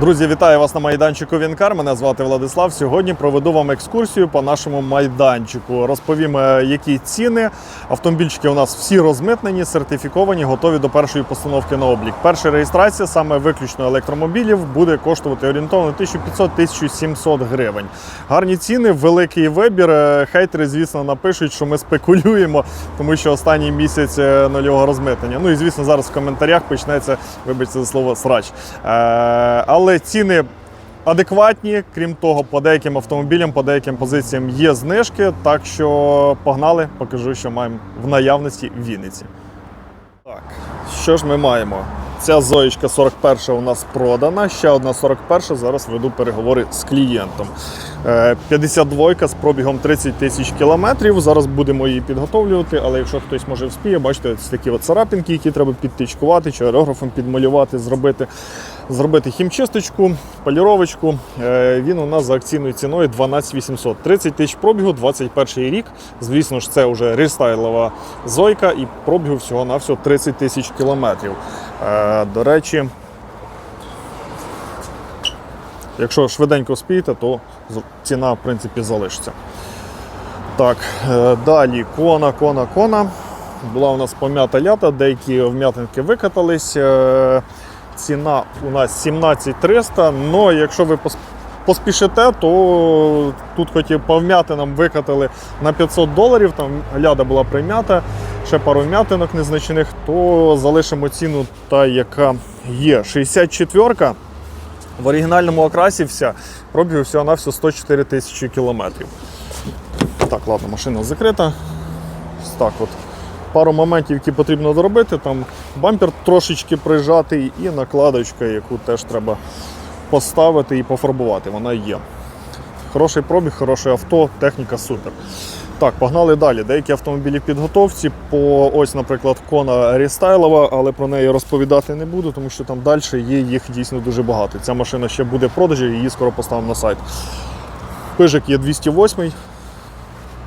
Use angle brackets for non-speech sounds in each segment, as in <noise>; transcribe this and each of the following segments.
Друзі, вітаю вас на майданчику Вінкар. Мене звати Владислав. Сьогодні проведу вам екскурсію по нашому майданчику. Розповім, е, які ціни. Автомобільчики у нас всі розмитнені, сертифіковані, готові до першої постановки на облік. Перша реєстрація саме виключно електромобілів буде коштувати орієнтовно 1500-1700 гривень. Гарні ціни, великий вибір. Е, Хейтери, звісно, напишуть, що ми спекулюємо, тому що останній місяць е, нульового розмитнення. Ну і звісно, зараз в коментарях почнеться, вибачте за слово, срач. Е, Але ціни. Адекватні, крім того, по деяким автомобілям, по деяким позиціям є знижки. Так що погнали, покажу, що маємо в наявності в Вінниці. Так, що ж ми маємо? Ця Зоєчка 41 у нас продана, ще одна 41, зараз веду переговори з клієнтом. Е, 52 з пробігом 30 тисяч кілометрів. Зараз будемо її підготовлювати, але якщо хтось може вспіє, бачите, ось такі от царапинки, які треба підтичкувати чи аерографом підмалювати, зробити, зробити хімчисточку, поліровочку. Е, Він у нас за акційною ціною 12 800. 30 тисяч пробігу, 21 рік. Звісно ж, це вже рестайлова зойка і пробігу всього-навсього 30 тисяч кілометрів. Е, До речі, якщо швиденько спієте, то ціна, в принципі, залишиться. Так, е, далі кона, кона, кона. Була у нас пом'ята лята, деякі вм'ятинки викатались. Ціна у нас 17300. Ну, якщо ви поспішите, то тут хоч і по вм'ятинам викатали на 500 доларів, там ляда була прим'ята, ще пару вм'ятинок незначних, то залишимо ціну та, яка є. 64 в оригінальному окрасі вся, пробігу всього на всього 104 тисячі кілометрів. Так, ладно, машина закрита. Так от. Пару моментів, які потрібно доробити. Там бампер трошечки прижатий і накладочка, яку теж треба поставити і пофарбувати. Вона є. Хороший пробіг, хороше авто, техніка супер. Так, погнали далі. Деякі автомобілі підготовці. По ось, наприклад, Кона рестайлова, але про неї розповідати не буду, тому що там далі є їх дійсно дуже багато. Ця машина ще буде в продажі, її скоро поставимо на сайт. Пижик є 208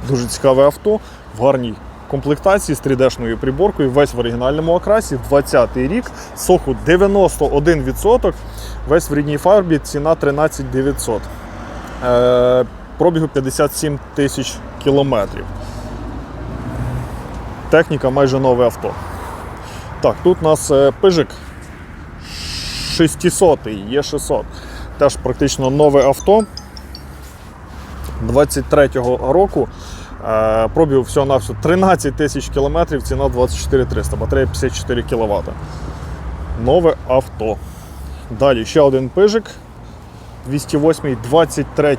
Дуже цікаве авто в гарній комплектації з 3D-шною приборкою, весь в оригінальному окрасі, 20-й рік, соху 91%, весь в рідній фарбі, ціна 13 900. Е, пробігу 57 тисяч кілометрів. Техніка майже нове авто. Так, тут у нас е, пижик 600 є 600. Теж практично нове авто. 23-го року. Е, Пробіг всього на всього 13 тисяч кілометрів, ціна 24 300, батарея 54 кВт. Нове авто. Далі ще один пижик. 208 23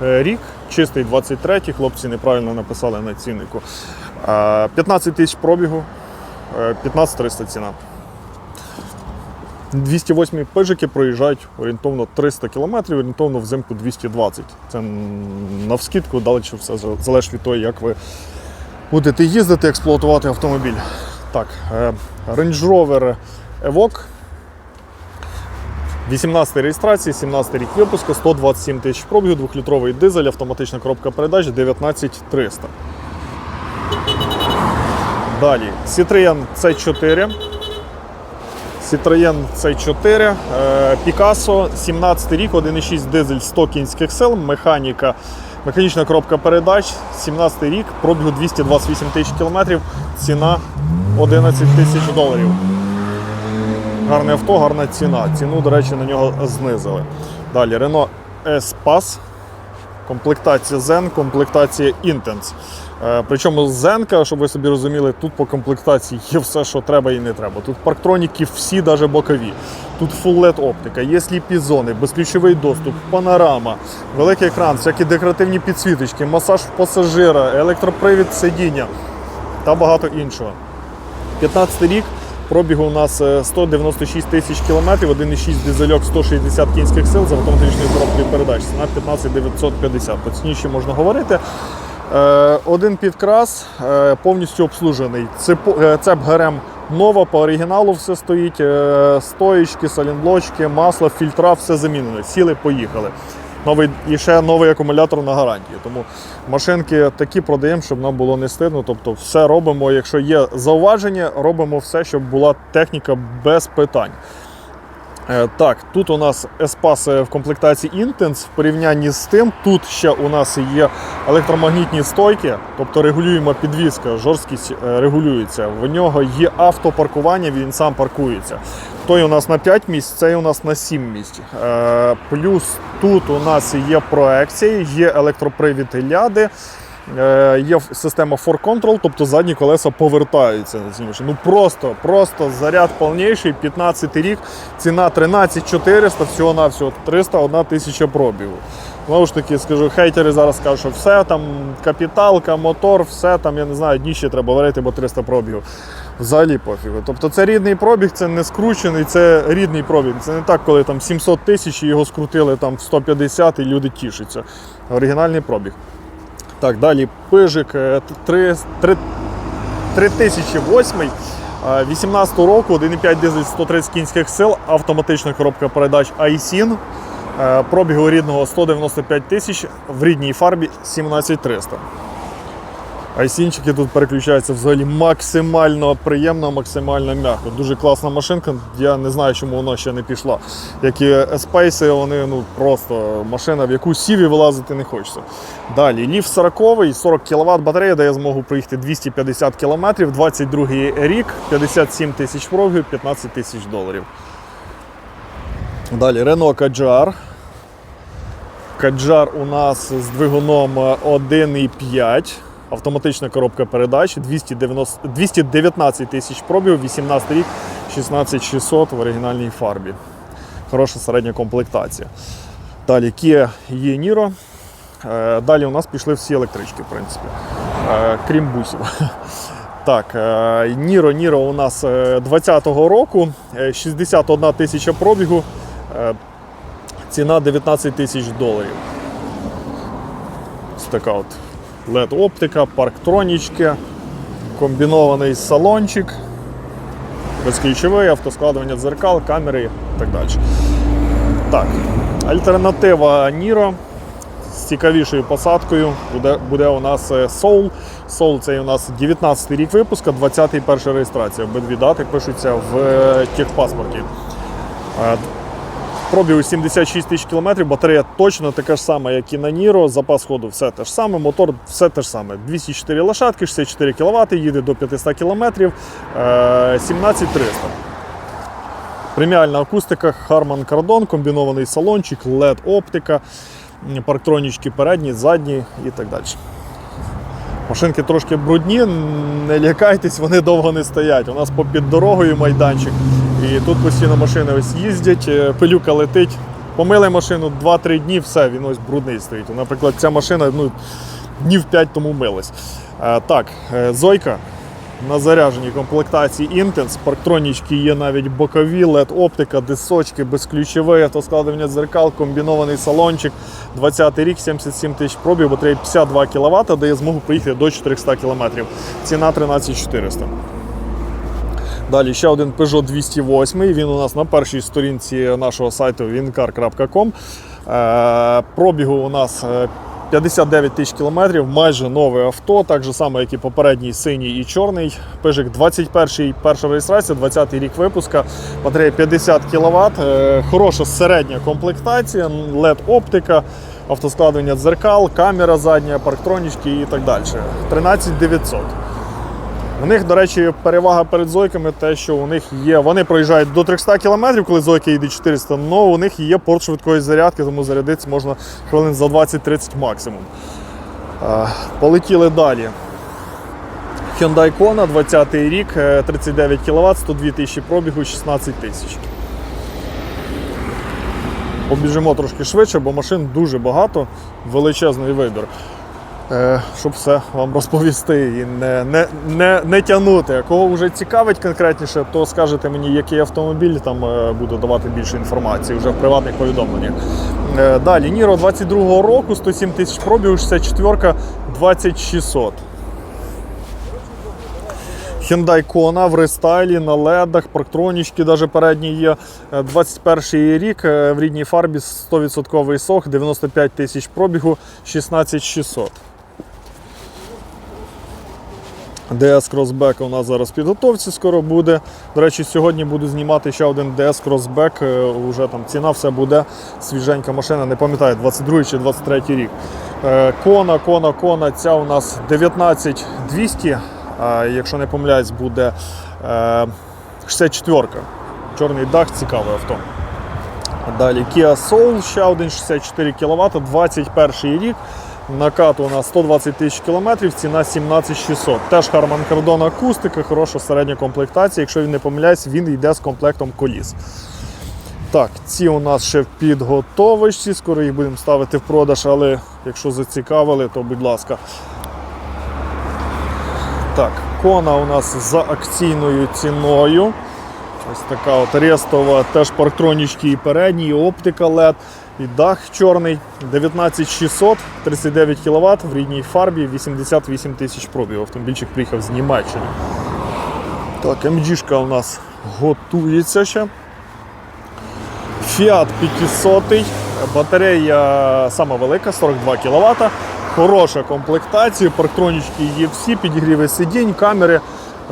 рік, чистий 23 хлопці неправильно написали на ціннику. Е, 15 тисяч пробігу, е, 15 300 ціна. 208 пижики проїжджають орієнтовно 300 км, орієнтовно взимку 220. Це м, навскидку, далі все залежить від того, як ви будете їздити, експлуатувати автомобіль. Так, е, Range Rover Evoque. 18 реєстрації, 17 рік випуску, 127 тисяч пробігу, 2-літровий дизель, автоматична коробка передач 19300. Далі Citroen C4. Citroen C4, е, Picasso, 17 рік, 1,6 дизель 100 кінських сил, механіка, механічна коробка передач, 17 рік, пробігу 228 тисяч кілометрів, ціна 11 тисяч доларів. Гарне авто, гарна ціна. Ціну, до речі, на нього знизили. Далі Renault Espace, комплектація Zen, комплектація Intense. Е, Причому Зенка, щоб ви собі розуміли, тут по комплектації є все, що треба і не треба. Тут парктроніки всі, навіть бокові. Тут LED оптика, є сліпі зони, безключовий доступ, панорама, великий екран, всякі декоративні підсвіточки, масаж пасажира, електропривід сидіння та багато іншого. 15 рік. Пробігу у нас е, 196 тисяч кілометрів, 1,6 дизельок, 160 кінських сил з автоматичною коробкою передач. Ціна 15 950. По ціні ще можна говорити. Е, Один підкрас е, повністю обслужений. Е, Цеп ГРМ нова, по оригіналу все стоїть. Стоїчки, салінблочки, масло, фільтра, все замінено. Сіли, поїхали. Новий, і ще новий акумулятор на гарантії. Тому машинки такі продаємо, щоб нам було не стидно. Тобто все робимо. Якщо є зауваження, робимо все, щоб була техніка без питань. Е, Так, тут у нас Espace в комплектації Intense. В порівнянні з тим, тут ще у нас є електромагнітні стойки, тобто регулюємо підвізка, жорсткість е, регулюється. В нього є автопаркування, він сам паркується. Той у нас на 5 місць, цей у нас на 7 місць. Е, Плюс тут у нас є проекції, є електропривід ляди. Е, Є система For Control, тобто задні колеса повертаються. Ну просто, просто заряд повніший, 15 рік, ціна 13 400, всього на всього 301 тисяча пробігу. Знову ж таки, скажу, хейтери зараз кажуть, що все там, капіталка, мотор, все там, я не знаю, дні ще треба варити, бо 300 пробігів. Взагалі пофігу. Тобто це рідний пробіг, це не скручений, це рідний пробіг. Це не так, коли там 700 тисяч і його скрутили там в 150 і люди тішаться. Оригінальний пробіг. Так, далі пижик е, три- три- 3008 е, 18 року, 1,5 дизель 130 кінських сил, автоматична коробка передач iSIN, е, пробігу рідного 195 тисяч, в рідній фарбі 17300. Айсінчики тут переключаються взагалі максимально приємно, максимально м'яко. Дуже класна машинка. Я не знаю, чому вона ще не пішла. Як і Espаce, вони ну просто машина, в яку сів і вилазити не хочеться. Далі ліф 40 40 кВт батарея дає змогу проїхати 250 км, 22 рік, 57 тисяч пробігів, 15 тисяч доларів. Далі Renault Kadjar. Каджар у нас з двигуном 1,5. Автоматична коробка передач 290, 219 тисяч пробігів, 18 рік, 16600 в оригінальній фарбі. Хороша середня комплектація. Далі Kia e-Niro. Е, Далі у нас пішли всі електрички, в принципі, Е, крім бусів. <laughs> Так, е, Ніро Ніро у нас е, 20-го року, е, 61 тисяча пробігу, ціна 19 тисяч доларів. Ось така от LED-оптика, парктронічки, комбінований салончик, безключовий, автоскладування дзеркал, камери і так далі. Так, альтернатива Ніро з цікавішою посадкою буде, буде у нас е, Soul. Soul це у нас 19 рік випуска, 20-й перша реєстрація. Обидві дати пишуться в е, техпаспорті. Пробігу 76 тисяч кілометрів, батарея точно така ж сама, як і на Ніро. Запас ходу все те ж саме, мотор все те ж саме. 204 лошадки, 64 кВт, їде до 500 км, е, 17300. Преміальна акустика, Harman Kardon, комбінований салончик, LED-оптика, парктронічки передні, задні і так далі. Машинки трошки брудні, не лякайтесь, вони довго не стоять. У нас попід дорогою майданчик. І тут постійно машини ось їздять, е, пилюка летить. Помили машину 2-3 дні, все, він ось брудний стоїть. Наприклад, ця машина ну, днів 5 тому милась. Е, Так, е, Зойка на зарядженій комплектації Intense. Парктронічки є навіть бокові, LED-оптика, дисочки, безключове, автоскладування дзеркал, комбінований салончик. 20 рік, 77 тисяч пробів, батарея 52 кВт, дає змогу приїхати до 400 км. Ціна 13400. Далі ще один Peugeot 208. Він у нас на першій сторінці нашого сайту wincar.com. Е, Пробігу у нас е, 59 тисяч кілометрів, майже нове авто, так же само, як і попередній синій і чорний. Пежик 21-й, перша реєстрація, 20-й рік випуска, батарея 50 кВт, е, хороша середня комплектація, LED-оптика, автоскладування дзеркал, камера задня, парктронічки і так далі. 13 900. У них, до речі, перевага перед зойками те, що у них є. Вони проїжджають до 300 км, коли зойки йде 400, але у них є порт швидкої зарядки, тому зарядитися можна хвилин за 20-30 максимум. Полетіли далі. Hyundai Kona, 20 рік, е, 39 кВт, 102 тисячі пробігу, 16 тисяч. Побіжимо трошки швидше, бо машин дуже багато, величезний вибір. Е, щоб все вам розповісти і не, не, не, не тягнути. Кого вже цікавить конкретніше, то скажете мені, який автомобіль, там е, буду давати більше інформації вже в приватних повідомленнях. Е, Далі, Ніро 22-го року, 107 тисяч пробігу, 64 20600. Hyundai Kona в рестайлі, на ледах, парктронічки навіть передні є. Е, 21 рік в рідній фарбі 100% сох, 95 тисяч пробігу, 16600. DS Crossback у нас зараз в підготовці скоро буде. До речі, сьогодні буду знімати ще один DS Crossback. е, Уже там ціна все буде. Свіженька машина, не пам'ятаю, 22 чи 23 рік. Е, Кона, кона, кона. Ця у нас 19200. Якщо не помиляюсь, буде е, 64 Чорний дах, цікаве авто. Далі Kia Soul, ще один 64 кВт, 21 рік. Накат у нас 120 тисяч кілометрів, ціна 17600. Теж Harman Kardon акустика, хороша середня комплектація. Якщо він не помиляюсь, він йде з комплектом коліс. Так, ці у нас ще в підготовочці, скоро їх будемо ставити в продаж, але якщо зацікавили, то будь ласка. Так, кона у нас за акційною ціною. Ось така от рестова, теж парктронічки і передні, і оптика LED, і дах чорний. 19600, 39 кВт в рідній фарбі, 88 тисяч пробігів. Автомобільчик приїхав з Німеччини. Так, МГшка у нас готується ще. Fiat 500, батарея сама велика, 42 кВт. Хороша комплектація, парктронічки є всі, підігріви сидінь, камери,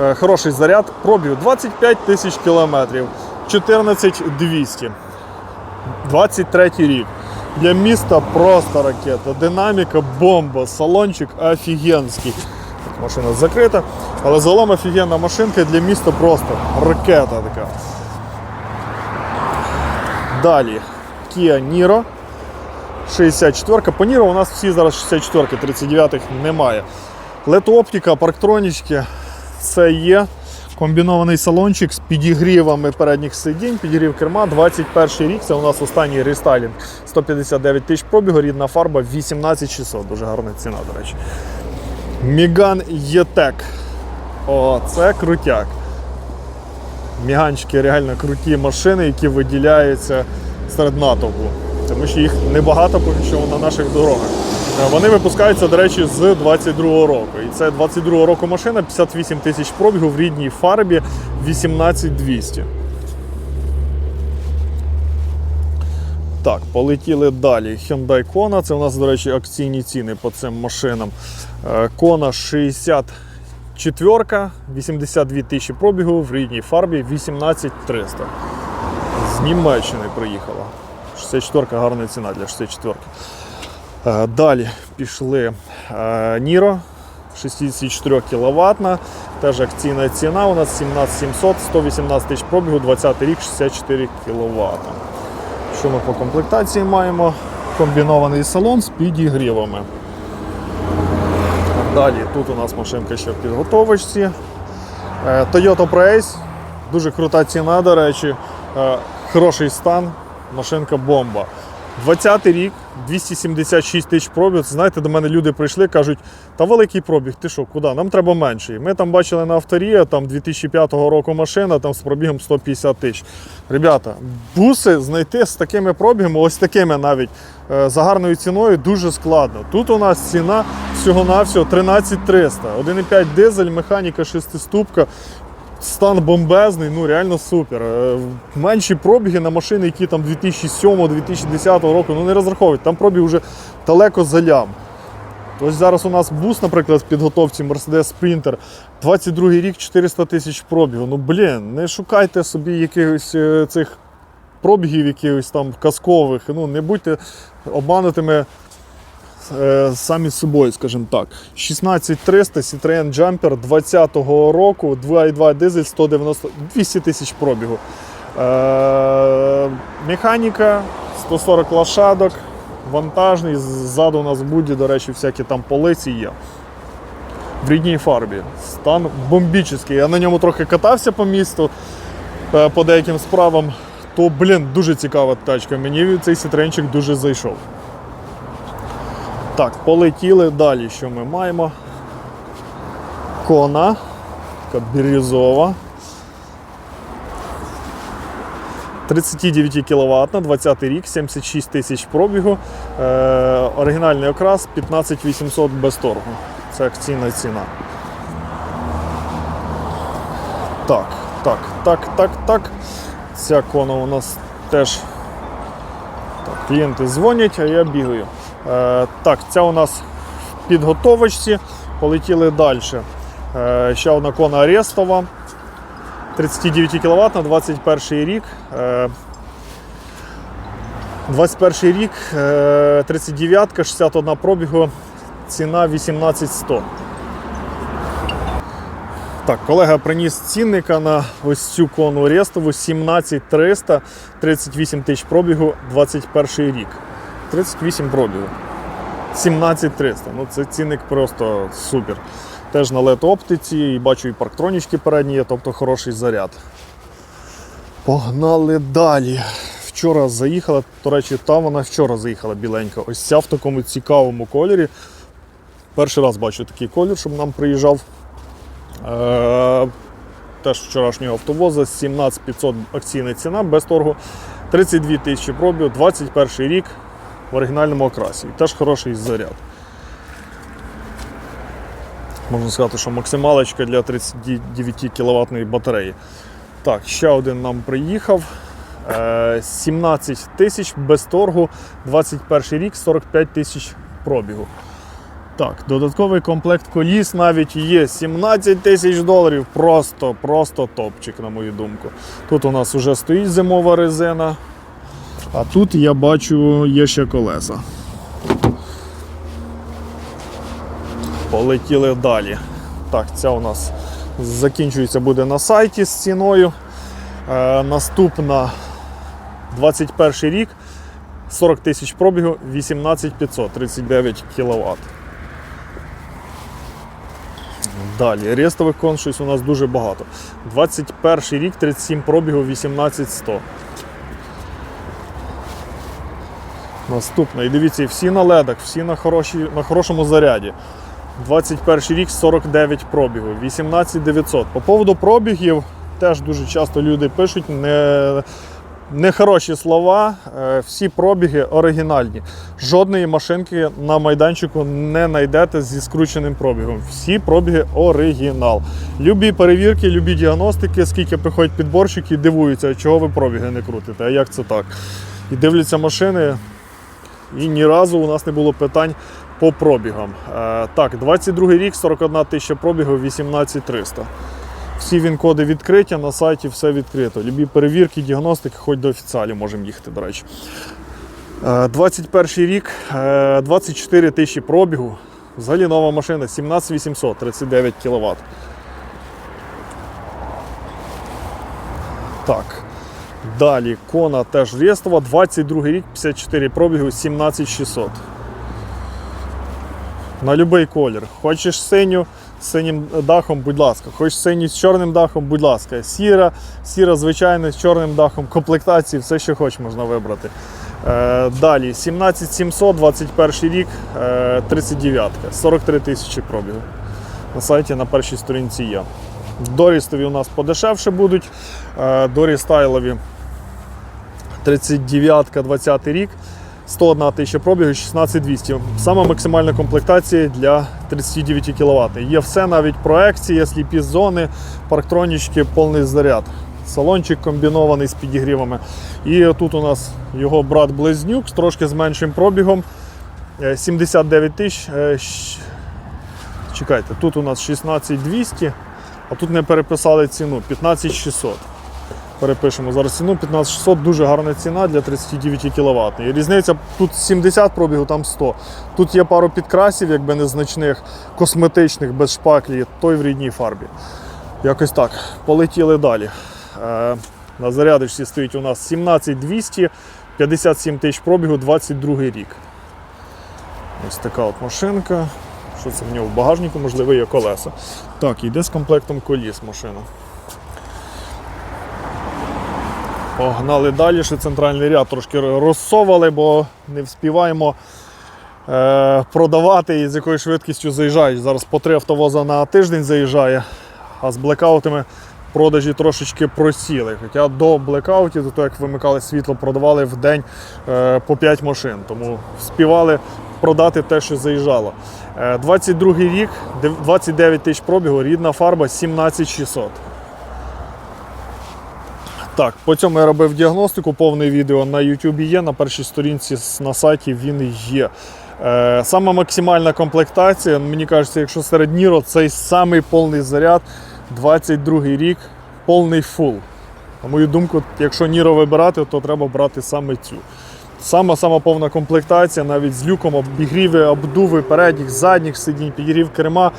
е, хороший заряд, пробіг 25 тисяч кілометрів, 14200. 23 рік. Для міста просто ракета, динаміка, бомба, салончик офігенський. Машина закрита, але загалом офігенна машинка для міста просто ракета така. Далі Kia Niro 64 По Niro у нас всі зараз 64 39-х немає. LED-оптика, парктронічки, все є. Комбінований салончик з підігрівами передніх сидінь, підігрів керма. 21 рік. Це у нас останній рестайлінг. 159 тисяч пробігу, рідна фарба 18600. Дуже гарна ціна, до речі. Міган Єтек. О, це крутяк. Міганчики реально круті машини, які виділяються серед натовпу. Тому що їх небагато поки що на наших дорогах. Е, Вони випускаються, до речі, з 22-го року. І це 22-го року машина, 58 тисяч пробігу в рідній фарбі 18200. Так, полетіли далі. Hyundai Kona. Це у нас, до речі, акційні ціни по цим машинам. Е, Kona 64, 82 тисячі пробігу в рідній фарбі 18300. З Німеччини приїхала. 64 гарна ціна для 64. Е, Далі пішли е, Niro 64 кВт. Теж акційна ціна у нас 17700, 118 тисяч пробігу, 20 рік 64 кВт. Що ми по комплектації маємо? Комбінований салон з підігрівами. Далі тут у нас машинка ще в підготовочці. Е, Toyota Prius, дуже крута ціна, до речі, Е, хороший стан, машинка бомба. 20 рік, 276 тисяч пробіг. Знаєте, до мене люди прийшли, кажуть, та великий пробіг, ти що, куди? Нам треба менший. Ми там бачили на авторія, там 2005 року машина, там з пробігом 150 тисяч. Ребята, буси знайти з такими пробігами, ось такими навіть е, за гарною ціною, дуже складно. Тут у нас ціна всього-навсього 13300. 1,5 дизель, механіка шестиступка. Стан бомбезний, ну реально супер. Е, Менші пробіги на машини, які там 2007-2010 року, ну не розраховують. Там пробіг вже далеко за лям. Ось зараз у нас бус, наприклад, в підготовці Mercedes Sprinter, 22 рік 400 тисяч пробігу. Ну блін, не шукайте собі якихось е, цих пробігів, якихось там казкових. Ну не будьте обманутими самі з собою, скажімо так. 16300 Citroen Jumper 20-го року, 2,2 дизель, 190, 200 тисяч пробігу. Е, механіка, 140 лошадок, вантажний. Ззаду у нас в до речі, всякі там полиці є. В рідній фарбі. Стан бомбічний. Я на ньому трохи катався по місту е, по деяким справам. То, блін, дуже цікава тачка. Мені цей сітренчик дуже зайшов. Так, полетіли далі. Що ми маємо? Кона, така бірюзова. 39 кВт, 20 рік, 76 тисяч пробігу. Е, оригінальний окрас 15800 без торгу. Це акційна ціна. Так, так, так, так, так. Ця кона у нас теж клієнти дзвонять, а я бігаю. Е, так, ця у нас в підготовочці. Полетіли далі. Е, Ще одна кона Арестова. 39 кВт на 21 рік. Е, 21 рік, е, 39, 61 пробігу, ціна 18100. Так, колега приніс цінника на ось цю кону Рестову 17300, 38 тисяч пробігу, 21 рік. 38 пробігу. 17300. Ну це цінник просто супер. Теж на LED оптиці, і бачу і парктронічки передні є, тобто хороший заряд. Погнали далі. Вчора заїхала, до речі, та вона вчора заїхала біленька. Ось ця в такому цікавому кольорі. Перший раз бачу такий колір, щоб нам приїжджав. Е, теж вчорашнього автовоза 17500 акційна ціна без торгу. 32 тисячі пробів, 21 рік в оригінальному окрасі. І теж хороший заряд. Можна сказати, що максималочка для 39 кВт батареї. Так, ще один нам приїхав. Е, 17 тисяч без торгу, 21 рік, 45 тисяч пробігу. Так, додатковий комплект коліс навіть є 17 тисяч доларів. Просто, просто топчик, на мою думку. Тут у нас вже стоїть зимова резина, а тут я бачу є ще колеса. Полетіли далі. Так, ця у нас закінчується буде на сайті з ціною. Е, наступна 21 рік, 40 тисяч пробігу, 18500, 39 кВт. Далі, рестових кон щось у нас дуже багато. 21 рік, 37 пробігу, 18100. Наступна. І дивіться, всі на ледах, всі на, хороші, на хорошому заряді. 21 рік 49 пробігу, 18900. По поводу пробігів теж дуже часто люди пишуть не, нехороші слова. Е, Всі пробіги оригінальні. Жодної машинки на майданчику не знайдете зі скрученим пробігом. Всі пробіги оригінал. Любі перевірки, любі діагностики, скільки приходять підборщики дивуються, чого ви пробіги не крутите. А як це так? І дивляться машини, і ні разу у нас не було питань по пробігам. Е, так, 22 рік, 41 тисяча пробігів, 18300. Всі він-коди відкриті, на сайті все відкрито. Любі перевірки, діагностики, хоч до офіціалі можемо їхати, до речі. Е, 21 рік, е, 24 тисячі пробігу. Взагалі нова машина, 17800, 39 кВт. Так. Далі Кона теж Рестова, 22 рік, 54 пробігу, 17600. На будь-який колір. Хочеш синю синім дахом, будь ласка. Хочеш синю з чорним дахом, будь ласка. Сіра, сіра, звичайно, з чорним дахом, комплектації, все, що хочеш, можна вибрати. Е, далі 17700, 21 рік, е, 39, 43 тисячі пробігу. На сайті на першій сторінці є. Дорістові у нас подешевше будуть. Е, Дорістайлові 39 20 рік. 101 тисяча пробігу, 16200. Сама максимальна комплектація для 39 кВт. Є все, навіть проекція, сліпі зони, парктронічки, повний заряд. Салончик комбінований з підігрівами. І тут у нас його брат-близнюк з трошки з меншим пробігом. Е, 79 тисяч. Е, Чекайте, тут у нас 16200, а тут не переписали ціну 15600 перепишемо зараз ціну 15600, дуже гарна ціна для 39 кВт. І різниця тут 70 пробігу, там 100. Тут є пару підкрасів, якби незначних, косметичних, без шпаклі, той в рідній фарбі. Якось так. Полетіли далі. Е, на зарядочці стоїть у нас 17200, 57 тисяч пробігу, 22 рік. Ось така от машинка. Що це в нього в багажнику, можливо, є колеса. Так, йде з комплектом коліс машина. Погнали далі, ще центральний ряд трошки розсовали, бо не вспіваємо е, продавати і з якою швидкістю заїжджають. Зараз по три автовоза на тиждень заїжджає, а з блекаутами продажі трошечки просіли. Хоча до блекаутів, до того як вимикали світло, продавали в день е, по 5 машин. Тому вспівали продати те, що заїжджало. Е, 22 рік, 29 тисяч пробігу, рідна фарба 17600. Так, по цьому я робив діагностику, повне відео на YouTube є, на першій сторінці на сайті він є. Е, Сама максимальна комплектація, мені кажеться, якщо серед Ніро, цей самий повний заряд, 22 рік, повний фул. На мою думку, якщо Ніро вибирати, то треба брати саме цю. Сама сама повна комплектація, навіть з люком, обігріви, обдуви передніх, задніх сидінь, підігрів керма,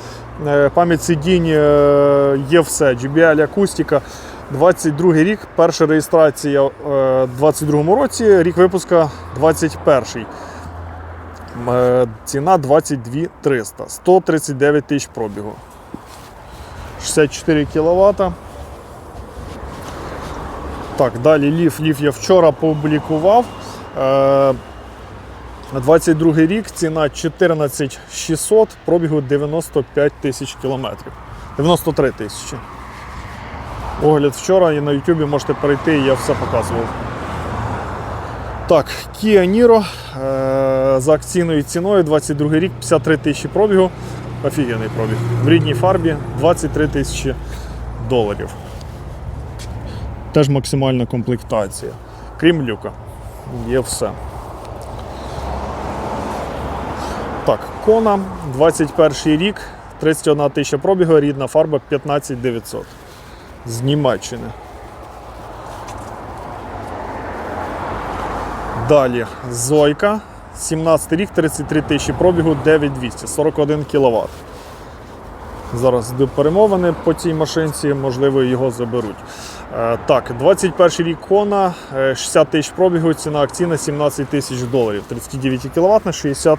е, пам'ять сидінь, е, є все. JBL, акустика. 22 рік, перша реєстрація е, 22 році, рік випуска 21. Е, Ціна 22 300, 139 тисяч пробігу. 64 кВт. Так, далі ліф. Ліф я вчора публікував. Е, 22 рік, ціна 14 600, пробігу 95 тисяч кілометрів. 93 тисячі. Огляд вчора і на YouTube можете перейти, я все показував. Так, Kia Niro е, за акційною ціною 22 рік, 53 тисячі пробігу. Офігенний пробіг. В рідній фарбі 23 тисячі доларів. Теж максимальна комплектація. Крім люка. Є все. Так, Кона, 21 рік, 31 тисяча пробігу, рідна фарба 15900 з Німеччини. Далі Зойка, 17 рік, 33 тисячі пробігу, 9200, 41 кВт. Зараз перемовини по цій машинці, можливо, його заберуть. Е, Так, 21 рік Кона, е, 60 тисяч пробігу, ціна акційна 17 тисяч доларів. 39 кВт, 60,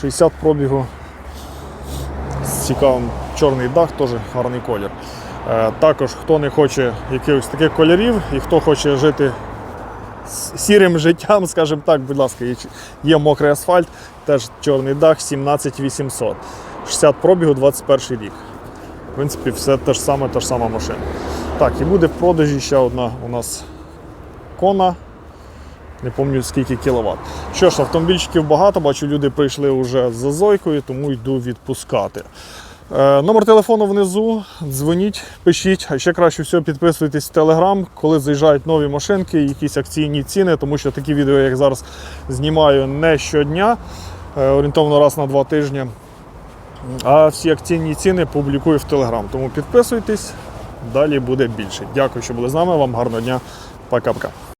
60 пробігу. З цікавим чорний дах, теж гарний колір. Е, Також хто не хоче якихось таких кольорів і хто хоче жити сірим життям, <laughs> скажімо так, будь ласка, є, мокрий асфальт, теж чорний дах 17800. 60 пробігу 21 рік. В принципі, все те ж саме, та ж сама машина. Так, і буде в продажі ще одна у нас кона. Не пам'ятаю скільки кіловат. Що ж, автомобільчиків багато, бачу, люди прийшли вже за зойкою, тому йду відпускати. Е, номер телефону внизу. Дзвоніть, пишіть, а ще краще всього підписуйтесь в Телеграм, коли заїжджають нові машинки, якісь акційні ціни, тому що такі відео, як зараз знімаю не щодня, е, орієнтовно раз на два тижні. А всі акційні ціни публікую в Телеграм. Тому підписуйтесь, далі буде більше. Дякую, що були з нами. Вам гарного дня. Пока-пока.